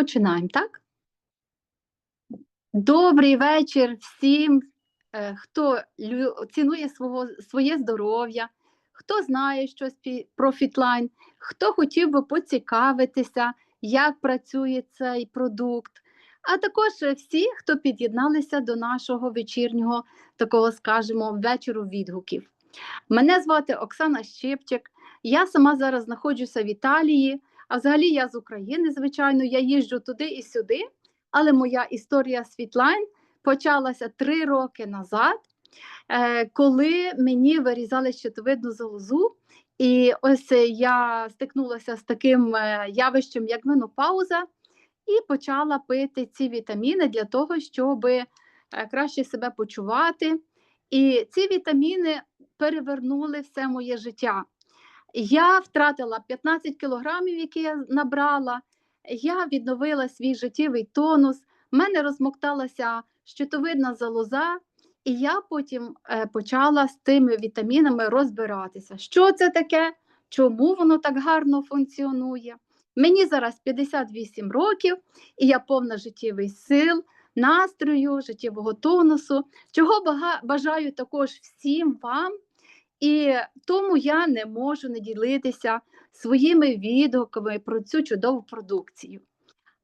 Починаємо, так? Добрий вечір всім, е, хто цінує свого, своє здоров'я, хто знає щось про фітлайн, хто хотів би поцікавитися, як працює цей продукт, а також всі, хто під'єдналися до нашого вечірнього такого, скажімо, вечору відгуків. Мене звати Оксана Щепчик. Я сама зараз знаходжуся в Італії, а взагалі я з України, звичайно, я їжджу туди і сюди. Але моя історія світлайн почалася три роки назад, е, коли мені вирізали щитовидну залозу. І ось е, я стикнулася з таким е, явищем, як менопауза, і почала пити ці вітаміни для того, щоб краще себе почувати. І ці вітаміни перевернули все моє життя. Я втратила 15 кілограмів, які я набрала. Я відновила свій життєвий тонус, в мене розмокталася щитовидна залоза, і я потім е, почала з тими вітамінами розбиратися. Що це таке? Чому воно так гарно функціонує? Мені зараз 58 років, і я повна життєвих сил, настрою, життєвого тонусу, чого бажаю також всім вам. І тому я не можу не ділитися своїми відгуками про цю чудову продукцію.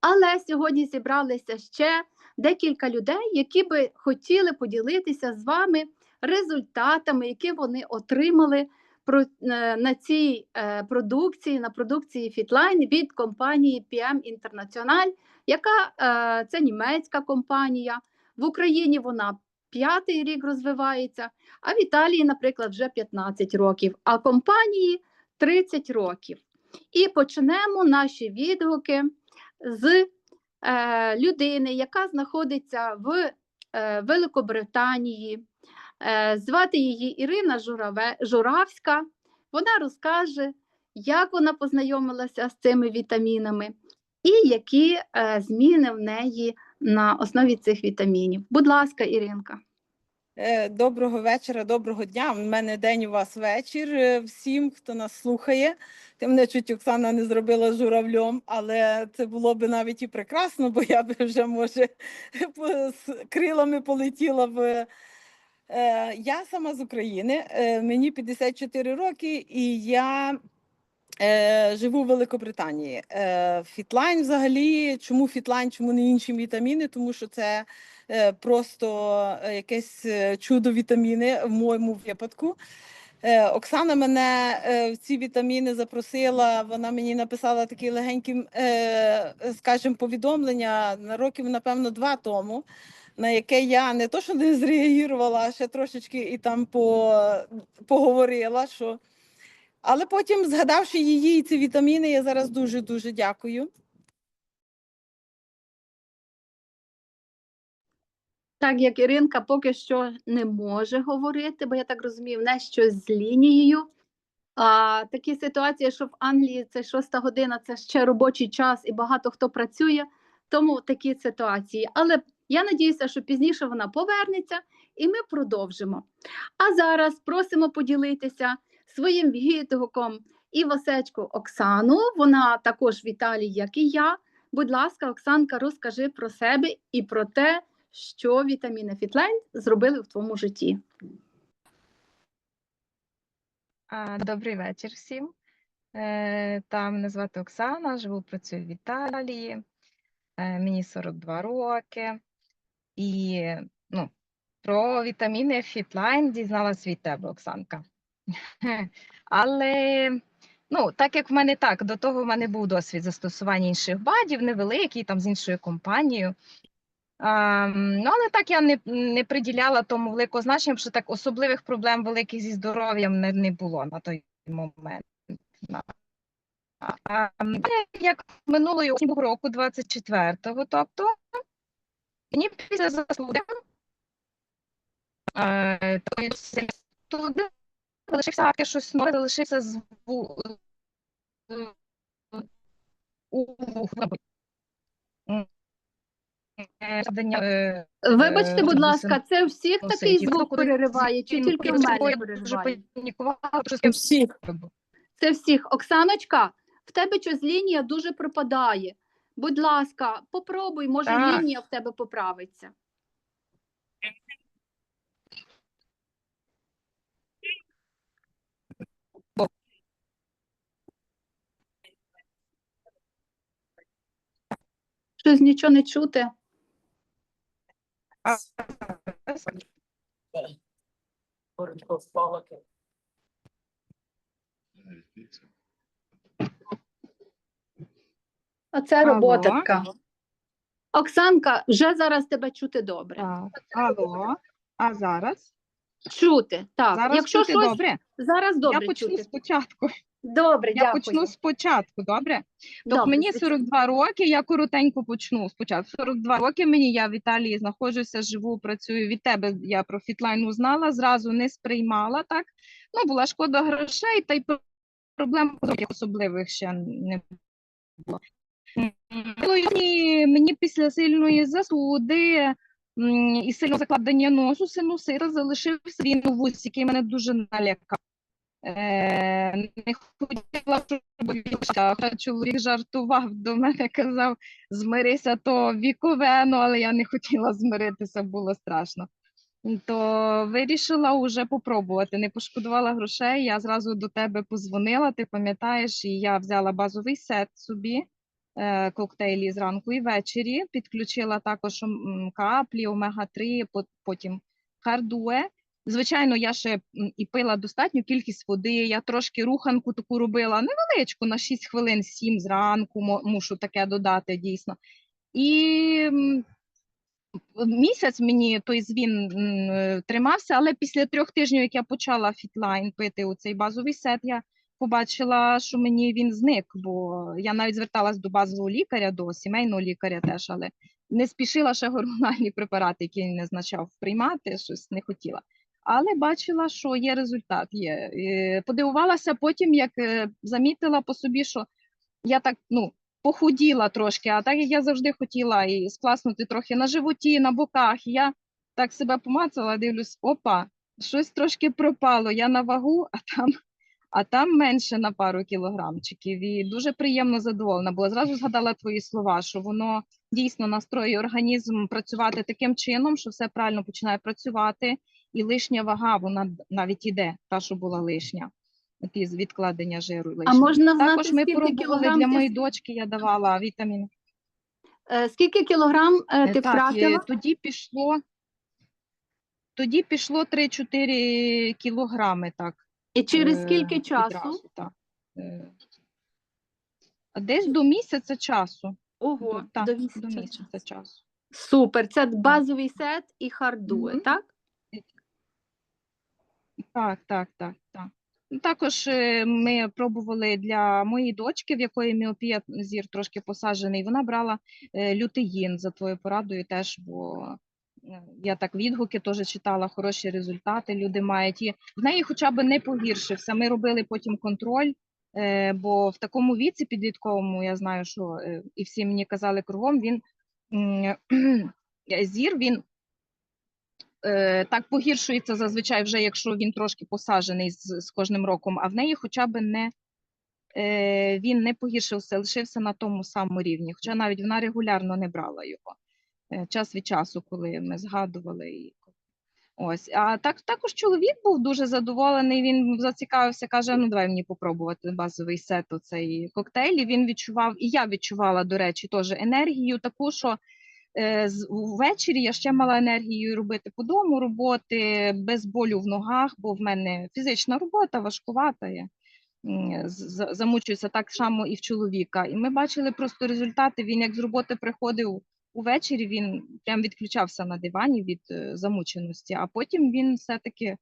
Але сьогодні зібралися ще декілька людей, які би хотіли поділитися з вами результатами, які вони отримали е, на цій е, продукції, на продукції Fitline від компанії PM International, яка е, це німецька компанія. В Україні вона п'ятий рік розвивається, а в Італії, наприклад, вже 15 років, а компанії 30 років. І почнемо наші відгуки з е, людини, яка знаходиться в е, Великобританії. Е, звати її Ірина Жураве, Журавська. Вона розкаже, як вона познайомилася з цими вітамінами і які е, зміни в неї на основі цих вітамінів. Будь ласка, Іринка. Е, Доброго вечора, доброго дня. У мене день, у вас вечір. Е, Всім, хто нас слухає. Ти мене чуть Оксана не зробила журавлем, але це було би навіть і прекрасно, бо я би вже, може, з крилами полетіла в. Я сама з України, мені 54 роки, і я е, живу в Великобританії. Е, Фітлайн взагалі, чому фітлайн, чому не інші вітаміни? Тому що це е, просто е, якесь е, чудо вітаміни в моєму випадку. Е, Оксана мене е, в ці вітаміни запросила. Вона мені написала такі легенькі, е, скажімо, повідомлення на років, напевно, два тому, на яке я не то, що не зреагувала, а ще трошечки і там по, поговорила. що але потім, згадавши її і ці вітаміни, я зараз дуже дуже дякую. Так як Іринка поки що не може говорити, бо я так розумію, в неї щось з лінією. А, такі ситуації, що в Англії це шоста година, це ще робочий час і багато хто працює, тому такі ситуації. Але я надіюся, що пізніше вона повернеться і ми продовжимо. А зараз просимо поділитися своїм відгуком і Васечку Оксану. Вона також в Італії, як і я. Будь ласка, Оксанка, розкажи про себе і про те, що вітаміни Фітлайн зробили в твоєму житті. Добрий вечір всім. Е, Та мене звати Оксана, живу, працюю в Італії. Е, Мені 42 роки. І ну, про вітаміни Фітлайн дізналась від тебе, Оксанка. Але ну, так як в мене так, до того в мене був досвід застосування інших БАДів, невеликий, там з іншою компанією. А, ну, але так я не, не приділяла тому великого значення, що так особливих проблем великих зі здоров'ям не, не було на той момент. А, як минулої року, 24-го, тобто мені після заслуги е, залишився таке щось нове, залишився зву, у вуху. Е, е, Вибачте, Е, будь ласка, це у всіх такий звук перериває, чи тільки в мене перериває? всіх. Це всіх. Оксаночка, в тебе щось лінія дуже припадає. Будь ласка, попробуй, може Так. лінія в тебе поправиться. Щось нічого не чути. Оце Алло. робота така. Оксанка, вже зараз тебе чути добре. Так, алло. А зараз? Чути, так. Зараз Якщо чути щось добре. зараз добре я почну чути. спочатку. Добре, Я дякую. почну спочатку, добре? Тобто Добре, мені звичайно. 42 роки, я коротенько почну спочатку. 42 роки мені, я в Італії знаходжуся, живу, працюю. Від тебе я про фітлайн узнала, зразу не сприймала так. Ну, була шкода грошей, та й проблем особливих ще не було. Ну, і Мені, мені після сильної застуди м, і сильного закладення носу синусит залишився він у вусі, який мене дуже налякав. Е, не хотіла, щоб чоловік жартував до мене, казав, змирися, то віковено, але я не хотіла змиритися, було страшно. То вирішила уже попробувати. Не пошкодувала грошей. Я зразу до тебе позвонила. Ти пам'ятаєш, і я взяла базовий сет собі, е, коктейлі зранку і ввечері. Підключила також каплі, омега-3, потім хардуе. Звичайно, я ще і пила достатню кількість води. Я трошки руханку таку робила невеличку на 6 хвилин, 7 зранку. Мушу таке додати дійсно. І місяць мені той звін е, тримався, але після трьох тижнів, як я почала фітлайн пити у цей базовий сет, я побачила, що мені він зник, бо я навіть зверталась до базового лікаря, до сімейного лікаря теж, але не спішила ще гормональні препарати, які він назначав приймати, щось не хотіла. Але бачила, що є результат. Є. Подивувалася потім, як е, замітила по собі, що я так ну, похуділа трошки, а так як я завжди хотіла і скласнути трохи на животі, на боках. Я так себе помацала, дивлюсь, опа, щось трошки пропало. Я на вагу, а там, а там менше на пару кілограмчиків. І дуже приємно задоволена була. Зразу згадала твої слова, що воно дійсно настроює організм працювати таким чином, що все правильно починає працювати, і лишня вага, вона навіть іде, та, що була лишня. Ті з відкладення жиру А можна знати, Також ми пробували кілограм для ти моєї дочки, я давала вітамін. Е, Скільки кілограм е, Е, ти так, втратила? тоді пішло, тоді пішло 3-4 кілограми, так. І через скільки часу? відразу, так. Десь до місяця часу. Ого, так, до до місяця. місяця часу. Супер. Це базовий сет і хардуе, Мгм. так? Так, так, так, так. Ну, Також е, ми пробували для моєї дочки, в якої міопія зір трошки посаджений. Вона брала е, лютеїн за твоєю порадою теж, бо е, я так відгуки теж читала, хороші результати люди мають. І в неї хоча б не погіршився. Ми робили потім контроль, е, бо в такому віці підлітковому, я знаю, що і всі мені казали кругом, він зір, він так погіршується зазвичай, вже якщо він трошки посаджений з, з кожним роком, а в неї хоча б не е, він не погіршився, лишився на тому самому рівні. Хоча навіть вона регулярно не брала його е, час від часу, коли ми згадували і ось. А так також чоловік був дуже задоволений. Він зацікавився, каже: ну давай мені попробувати базовий сет оцей коктейль. І він відчував, і я відчувала, до речі, теж енергію таку, що е, ввечері я ще мала енергію робити по дому роботи без болю в ногах, бо в мене фізична робота важкувата. Я замучуюся так само і в чоловіка. І ми бачили просто результати. Він як з роботи приходив увечері, він прям відключався на дивані від е, замученості, а потім він все-таки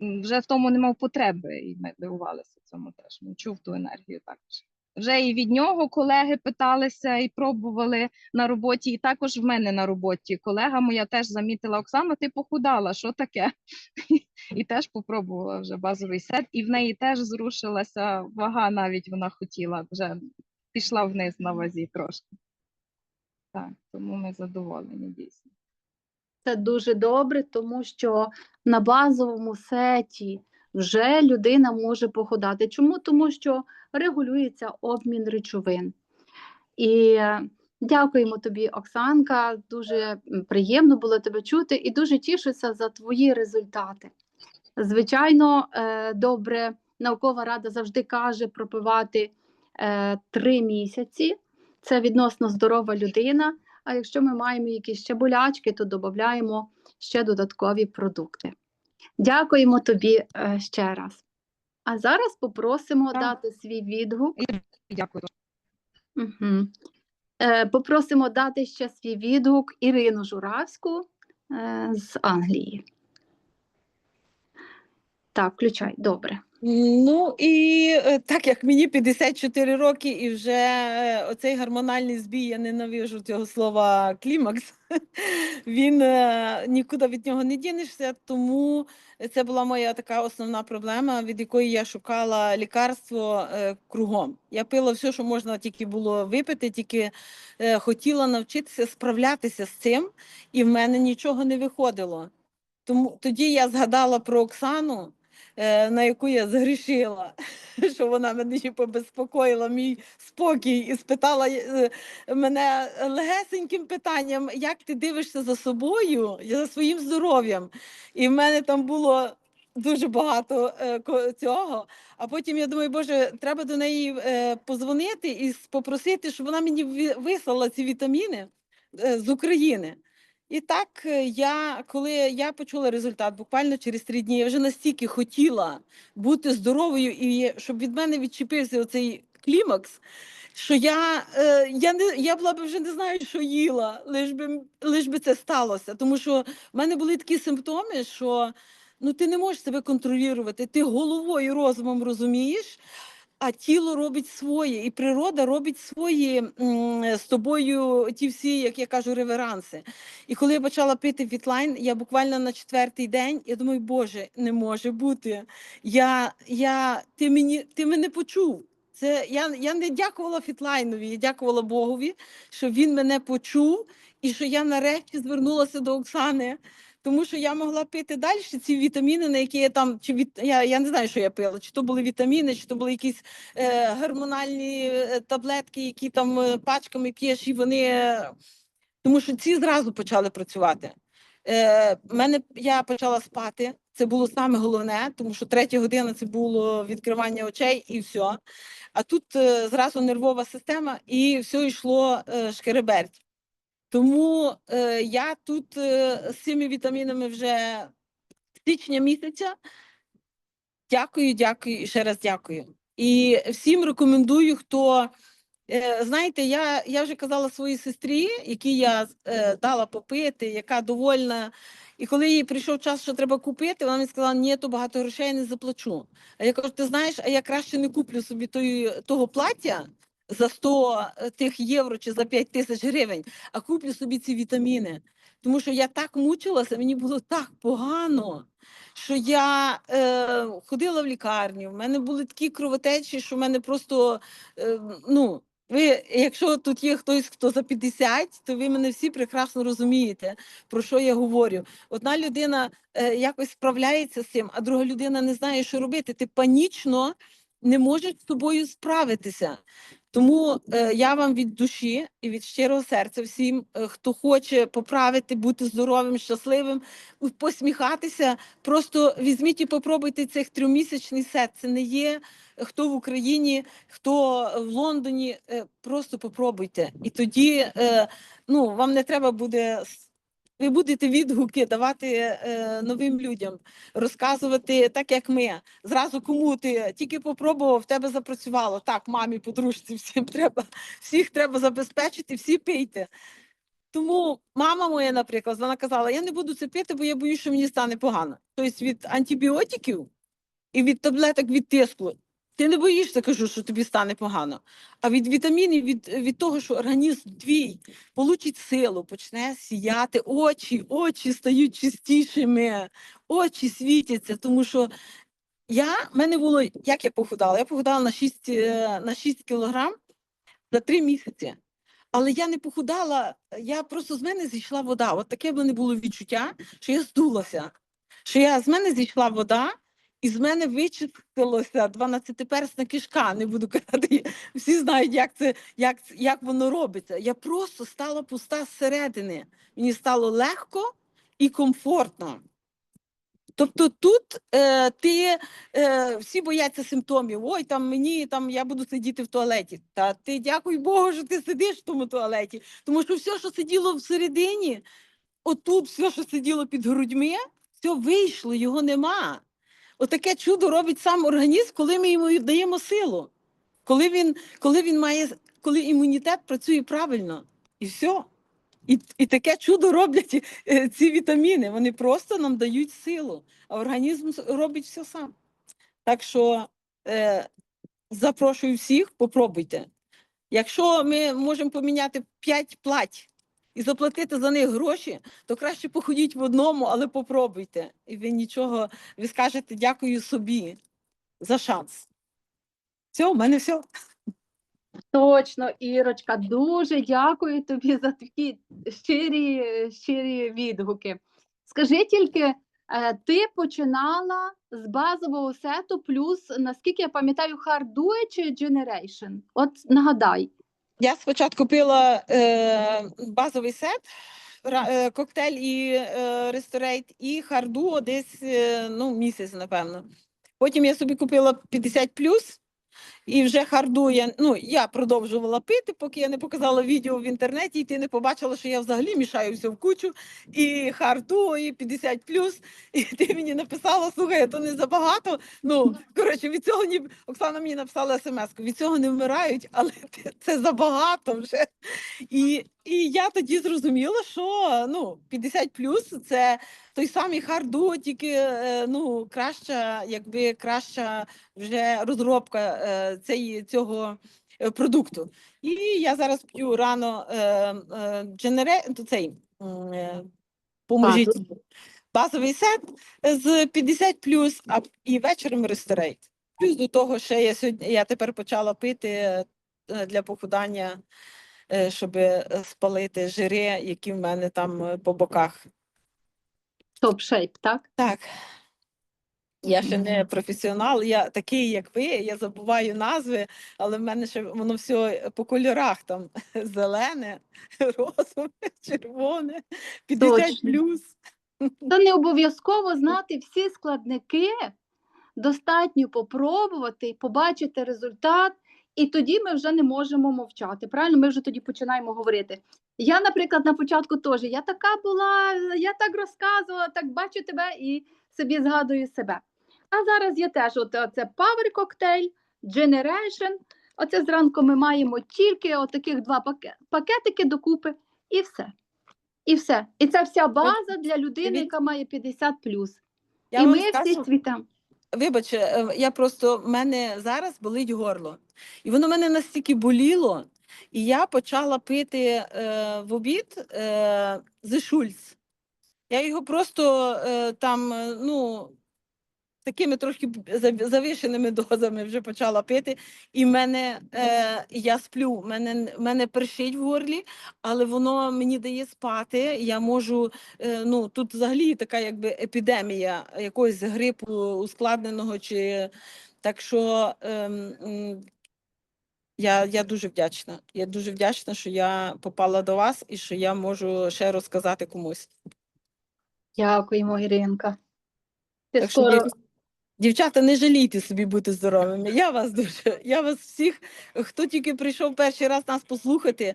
вже в тому не мав потреби, і ми дивувалися цьому теж. Він чув ту енергію також. Вже і від нього колеги питалися і пробували на роботі, і також в мене на роботі. Колега моя теж замітила Оксана, ти похудала, що таке? І теж попробувала вже базовий сет, і в неї теж зрушилася вага, навіть вона хотіла, вже пішла вниз на вазі трошки. Так, тому ми задоволені дійсно. Це дуже добре, тому що на базовому сеті вже людина може похудати. Чому? Тому що регулюється обмін речовин. І е, дякуємо тобі, Оксанка. Дуже приємно було тебе чути і дуже тішуся за твої результати. Звичайно, е, добре, наукова рада завжди каже пропивати е, три місяці. Це відносно здорова людина. А якщо ми маємо якісь ще болячки, то додаємо ще додаткові продукти. Дякуємо тобі е, ще раз. А зараз попросимо Так. дати свій відгук. Дякую. Угу. Попросимо дати ще свій відгук Ірину Журавську е, з Англії. Так, включай, добре. Ну і е, так як мені 54 роки, і вже е, оцей гормональний збій, я ненавижу цього слова клімакс, він е, нікуди від нього не дінешся, тому це була моя така основна проблема, від якої я шукала лікарство кругом. Я пила все, що можна тільки було випити, тільки хотіла навчитися справлятися з цим, і в мене нічого не виходило. Тому тоді я згадала про Оксану, на яку я згрішила, що вона мене побезпокоїла мій спокій і спитала е, мене легесеньким питанням, як ти дивишся за собою, за своїм здоров'ям. І в мене там було дуже багато е, цього. А потім я думаю, боже, треба до неї е, позвонити і попросити, щоб вона мені вислала ці вітаміни е, з України. І так е, я, коли я почула результат, буквально через три дні, я вже настільки хотіла бути здоровою і щоб від мене відчепився оцей клімакс, що я, е, я, не, я була б вже не знаю, що їла, лиш би, лиш би це сталося. Тому що в мене були такі симптоми, що ну, ти не можеш себе контролювати, ти головою, розумом розумієш, а тіло робить своє, і природа робить свої з тобою ті всі, як я кажу, реверанси. І коли я почала пити фітлайн, я буквально на четвертий день, я думаю, Боже, не може бути. Я, я, ти, мені, ти мене почув. Це, я, я не дякувала Фітлайнові, я дякувала Богові, що він мене почув і що я нарешті звернулася до Оксани. Тому що я могла пити далі ці вітаміни, на які я там, чи від, я, я не знаю, що я пила, чи то були вітаміни, чи то були якісь е, гормональні е, таблетки, які там е, пачками п'єш, і вони. е, Тому що ці зразу почали працювати. Е, мене, я почала спати, це було саме головне, тому що третя година це було відкривання очей і все. А тут е, зразу нервова система і все йшло е, шкереберть. Тому е, я тут е, з цими вітамінами вже січня місяця. Дякую, дякую і ще раз дякую. І всім рекомендую, хто е, знаєте, я, я вже казала своїй сестрі, якій я е, дала попити, яка довольна. І коли їй прийшов час, що треба купити, вона мені сказала, ні, то багато грошей я не заплачу. А я кажу, ти знаєш, а я краще не куплю собі тої, того плаття за 100 тих євро чи за 5 тисяч гривень, а куплю собі ці вітаміни. Тому що я так мучилася, мені було так погано, що я е, ходила в лікарню, в мене були такі кровотечі, що в мене просто, е, ну, ви, якщо тут є хтось, хто за 50, то ви мене всі прекрасно розумієте, про що я говорю. Одна людина е, якось справляється з цим, а друга людина не знає, що робити. Ти панічно не можеш з собою справитися. Тому е, я вам від душі і від щирого серця всім, е, хто хоче поправити, бути здоровим, щасливим, посміхатися, просто візьміть і попробуйте цих трьохмісячний сет. Це не є е, хто в Україні, хто в Лондоні. е, Просто попробуйте. І тоді е, ну, вам не треба буде. Ви будете відгуки давати е, новим людям, розказувати так, як ми. Зразу кому ти тільки попробував, в тебе запрацювало. Так, мамі, подружці, всім треба, всіх треба забезпечити, всі пийте. Тому мама моя, наприклад, вона казала: я не буду це пити, бо я боюсь, що мені стане погано. Тобто від антибіотиків і від таблеток від тиску. Ти не боїшся, кажу, що тобі стане погано. А від вітамінів, від, від того, що організм твій получить силу, почне сіяти очі, очі стають чистішими, очі світяться, тому що я, мене було, як я похудала? Я похудала на 6, е, на 6 кілограм за 3 місяці. Але я не похудала, я просто з мене зійшла вода. От таке в мене було відчуття, що я здулася. Що я з мене зійшла вода, і з мене вичистилося 12-персна кишка. Не буду казати, всі знають, як це, як, як воно робиться. Я просто стала пуста зсередини. Мені стало легко і комфортно. Тобто тут е, ти е, всі бояться симптомів. Ой, там мені там я буду сидіти в туалеті. Та ти дякуй Богу, що ти сидиш в тому туалеті. Тому що все, що сиділо всередині, отут все, що сиділо під грудьми, все вийшло, його нема. Отаке чудо робить сам організм, коли ми йому даємо силу, коли він, коли він має, коли імунітет працює правильно, і все. І, і таке чудо роблять е, ці вітаміни. Вони просто нам дають силу, а організм робить все сам. Так що е, запрошую всіх, попробуйте. Якщо ми можемо поміняти 5 плать і заплатити за них гроші, то краще походіть в одному, але попробуйте. І ви нічого, ви скажете дякую собі за шанс. Все, у мене все. Точно, Ірочка, дуже дякую тобі за такі щирі, щирі відгуки. Скажи тільки, е, ти починала з базового сету, плюс, наскільки я пам'ятаю, Hardue чи Generation? От нагадай. Я спочатку пила е, базовий сет, е, коктейль і е, ресторейт, і харду десь е, ну, місяць, напевно. Потім я собі купила 50 і вже харду я, ну, я продовжувала пити, поки я не показала відео в інтернеті, і ти не побачила, що я взагалі мішаю все в кучу. І харду, і 50 І ти мені написала, слухай, то не забагато. Ну, коротше, від цього ні... Оксана мені написала смс від цього не вмирають, але це- забагато вже. І, і я тоді зрозуміла, що ну, 50 це той самий харду, тільки е, ну, краща, якби краща вже розробка е, цей, цього е, продукту. І я зараз п'ю рано е, е, дженере, цей, е, поможіть, базовий сет з 50 а і вечором ресторейт. Плюс до того, ще я сьогодні я тепер почала пити для похудання, щоб спалити жири, які в мене там по боках. Топ шейп, так? Так. Я ще не професіонал, я такий, як ви, я забуваю назви, але в мене ще воно все по кольорах там зелене, розове, червоне, 50 Точно. плюс. Та не обов'язково знати всі складники, достатньо попробувати, побачити результат, і тоді ми вже не можемо мовчати. Правильно, ми вже тоді починаємо говорити. Я, наприклад, на початку теж я така була, я так розказувала, так бачу тебе і собі згадую себе. А зараз я теж от це Power Cocktail, Generation. Оце зранку ми маємо тільки отаких два пакетики докупи, і все. І все. І це вся база для людини, яка має 50 Я і вам ми всі скажу, цвітемо. Вибач, е, я просто в мене зараз болить горло. І воно мене настільки боліло, і я почала пити е, в обід е, Schulz. Я його просто е, там, е, ну, такими трошки завишеними дозами вже почала пити. І мене е, я сплю, мене, мене першить в горлі, але воно мені дає спати. Я можу, е, ну тут взагалі така якби епідемія якогось грипу ускладненого. чи Так що м, я, я дуже вдячна. Я дуже вдячна, що я попала до вас і що я можу ще розказати комусь. Дякуємо, Іринка. Ти Так скоро дів- дівчата, не жалійте собі бути здоровими. Я вас дуже, я вас всіх, хто тільки прийшов перший раз нас послухати,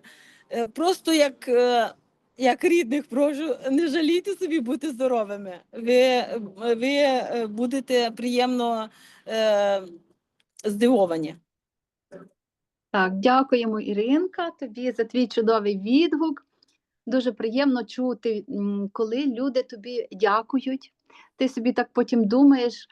е, просто як, е, як рідних прошу, не жалійте собі бути здоровими. Ви, ви е, будете приємно е, здивовані. так, дякуємо, Іринка, тобі за твій чудовий відгук. Дуже приємно чути, коли люди тобі дякують. Ти собі так потім думаєш.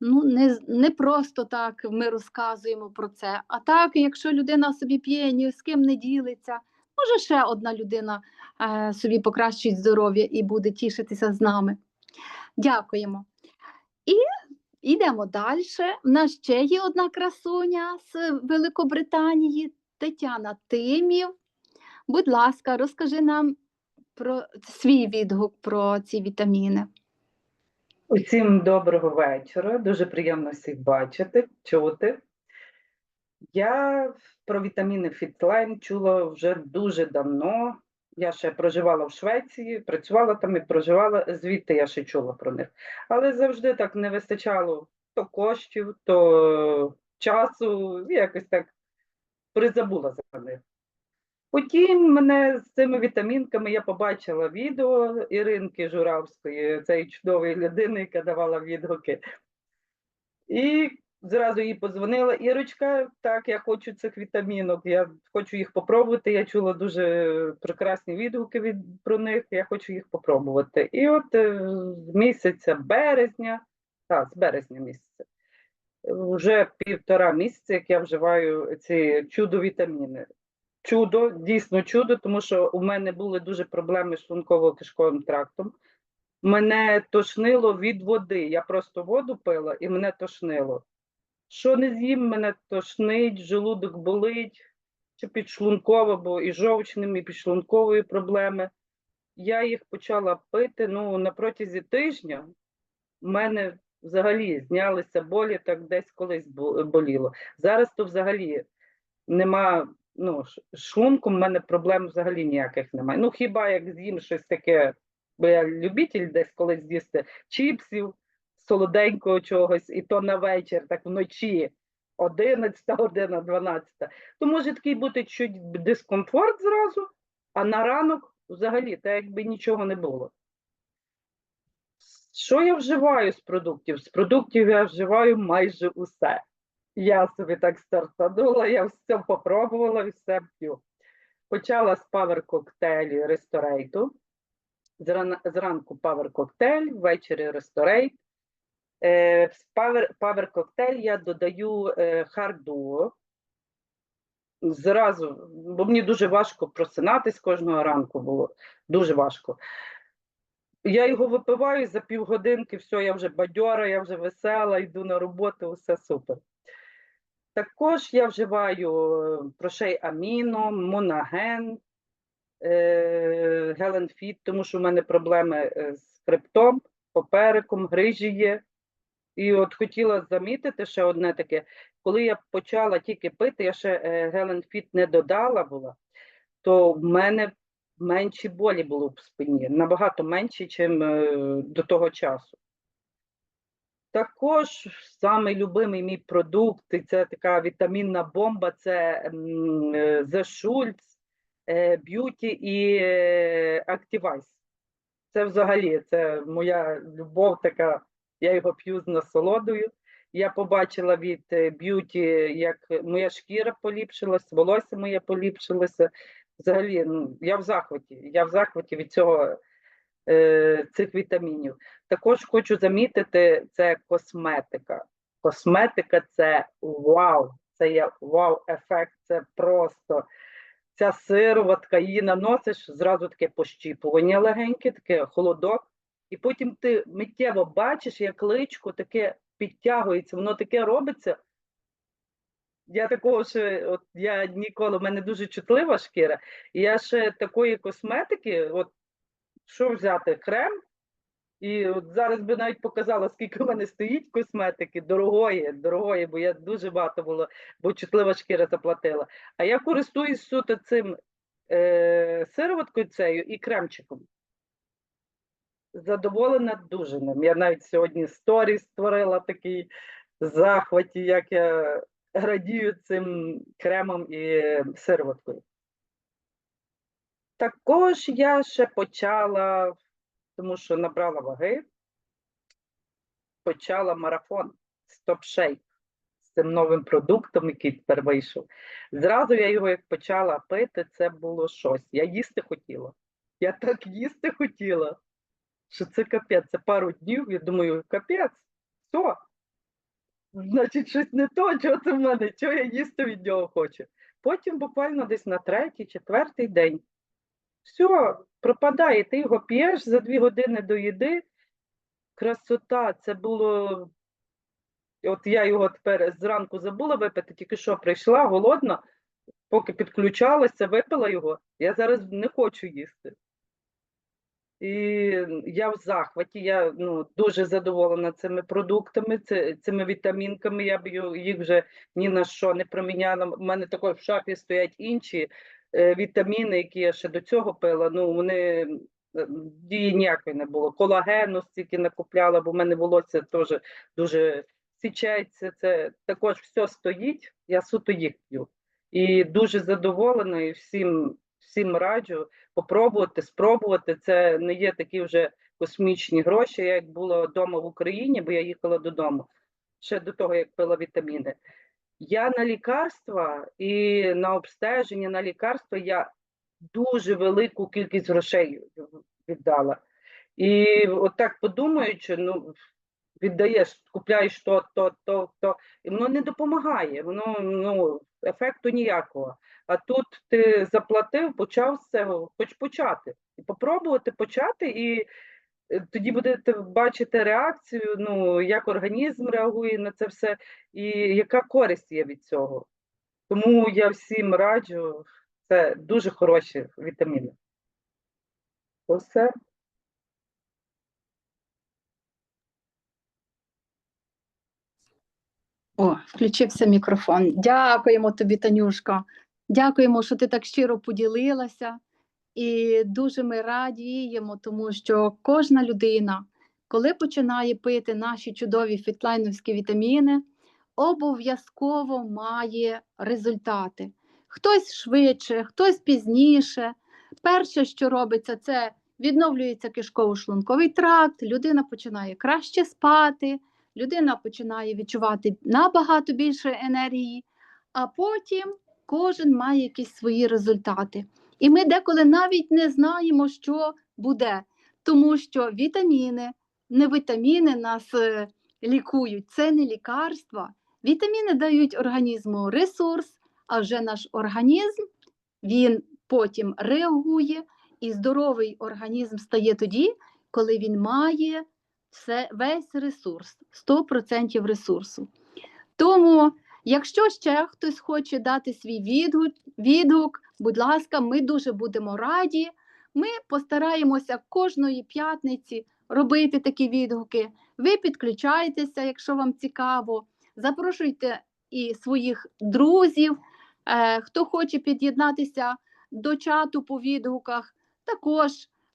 Ну, не, не просто так ми розказуємо про це. А так, якщо людина собі п'є, ні з ким не ділиться, може ще одна людина е, собі покращить здоров'я і буде тішитися з нами. Дякуємо. І йдемо далі. У нас ще є одна красуня з Великобританії, Тетяна Тимів. Будь ласка, розкажи нам про свій відгук про ці вітаміни. Усім доброго вечора. Дуже приємно всіх бачити, чути. Я про вітаміни Фітлайн чула вже дуже давно. Я ще проживала в Швеції, працювала там і проживала, звідти я ще чула про них. Але завжди так не вистачало то коштів, то часу, якось так призабула за них. Потім мене з цими вітамінками я побачила відео Іринки Журавської, цієї чудової людини, яка давала відгуки. І зразу їй подзвонила Ірочка, так, я хочу цих вітамінок, я хочу їх попробувати. Я чула дуже прекрасні відгуки від, про них, я хочу їх попробувати. І от е, з місяця березня, так, з березня місяця, вже півтора місяця, як я вживаю ці чудо-вітаміни чудо, дійсно чудо, тому що у мене були дуже проблеми з шлунково-кишковим трактом. Мене тошнило від води. Я просто воду пила і мене тошнило. Що не з'їм, мене тошнить, желудок болить, чи підшлунково, бо і жовчним, і підшлункової проблеми. Я їх почала пити ну, на протязі тижня. У мене взагалі знялися болі, так десь колись боліло. Зараз то взагалі нема ну, шлунком в мене проблем взагалі ніяких немає. Ну, хіба як з'їм щось таке, бо я любитель десь колись з'їсти чіпсів, солоденького чогось, і то на вечір, так вночі, 11 година, 12. То може такий бути чуть дискомфорт зразу, а на ранок взагалі так якби нічого не було. Що я вживаю з продуктів? З продуктів я вживаю майже усе. Я собі так стартанула, я все попробувала і все п'ю. Почала з павер коктейлю ресторейту. Зран- Зранку павер коктейль, ввечері ресторейт. Е, в павер, павер коктейль я додаю е, харду. Зразу, бо мені дуже важко просинатись кожного ранку було. Дуже важко. Я його випиваю за півгодинки, все, я вже бадьора, я вже весела, йду на роботу, все супер. Також я вживаю е, прошей аміно, монаген, е, геленфіт, тому що в мене проблеми е, з хребтом, попереком, грижі є. І от хотіла замітити ще одне таке, коли я почала тільки пити, я ще е, геленфіт не додала була, то в мене менші болі було в спині, набагато менші, ніж до того часу. Також самий любимий мій продукт, це така вітамінна бомба, це е, The Schultz е, Beauty і е, Activise. Це взагалі це моя любов така, я його п'ю з насолодою. Я побачила від Beauty, як моя шкіра поліпшилась, волосся моє поліпшилося. Взагалі, ну, я в захваті. Я в захваті від цього цих вітамінів. Також хочу замітити, це косметика. Косметика це вау, це є вау-ефект, це просто ця сироватка, її наносиш, зразу таке пощіпування легеньке, таке холодок, і потім ти миттєво бачиш, як личко таке підтягується, воно таке робиться. Я такого ще, от я ніколи, в мене дуже чутлива шкіра, і я ще такої косметики, от що взяти, крем, і от зараз би навіть показала, скільки в мене стоїть косметики, дорогої, дорогої, бо я дуже багато було, бо чутлива шкіра заплатила. А я користуюсь суто цим е, сироваткою цією і кремчиком. Задоволена дуже ним. Я навіть сьогодні сторіс створила такий захваті, як я радію цим кремом і сироваткою. Також я ще почала, тому що набрала ваги, почала марафон Shake з цим новим продуктом, який тепер вийшов. Зразу я його як почала пити, це було щось. Я їсти хотіла. Я так їсти хотіла, що це капець. Це пару днів, я думаю, капець, все. Значить, щось не то, чого це в мене, чого я їсти від нього хочу. Потім буквально десь на третій, четвертий день все, пропадає, ти його п'єш за дві години до їди. Красота, це було. От я його тепер зранку забула випити, тільки що прийшла голодна, поки підключалася, випила його. Я зараз не хочу їсти. І я в захваті. Я ну, дуже задоволена цими продуктами, цими вітамінками. Я б їх вже ні на що не проміняла. У мене також в шафі стоять інші вітаміни, які я ще до цього пила. Ну вони е, дії ніякої не було. Колагену стільки накупляла, бо в мене волосся теж дуже січається. Це також все стоїть. Я суто їх п'ю. І дуже задоволена і всім, всім раджу попробувати, спробувати. Це не є такі вже космічні гроші, як було вдома в Україні, бо я їхала додому ще до того, як пила вітаміни. Я на лікарства і на обстеження на лікарства я дуже велику кількість грошей віддала. І от подумаючи, ну віддаєш, купляєш то, то, то, то, і воно не допомагає, воно ну, ефекту ніякого. А тут ти заплатив, почав цього, хоч почати. І попробувати почати, і тоді будете бачити реакцію, ну, як організм реагує на це все, і яка користь є від цього. Тому я всім раджу, це дуже хороші вітаміни. Все. О, включився мікрофон. Дякуємо тобі, Танюшка. Дякуємо, що ти так щиро поділилася. І дуже ми радіємо, тому що кожна людина, коли починає пити наші чудові фітлайновські вітаміни, обов'язково має результати. Хтось швидше, хтось пізніше. Перше, що робиться, це відновлюється кишково-шлунковий тракт, людина починає краще спати, людина починає відчувати набагато більше енергії, а потім кожен має якісь свої результати. І ми деколи навіть не знаємо, що буде, тому що вітаміни, не вітаміни нас е, лікують, це не лікарства. Вітаміни дають організму ресурс, а вже наш організм він потім реагує, і здоровий організм стає тоді, коли він має все, весь ресурс, 100% ресурсу. Тому, якщо ще хтось хоче дати свій відгук, відгук, будь ласка, ми дуже будемо раді. Ми постараємося кожної п'ятниці робити такі відгуки. Ви підключайтеся, якщо вам цікаво. Запрошуйте і своїх друзів, е, хто хоче під'єднатися до чату по відгуках. Також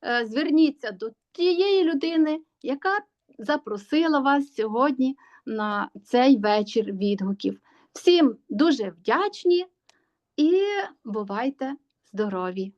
е, зверніться до тієї людини, яка запросила вас сьогодні на цей вечір відгуків. Всім дуже вдячні і бувайте здорові!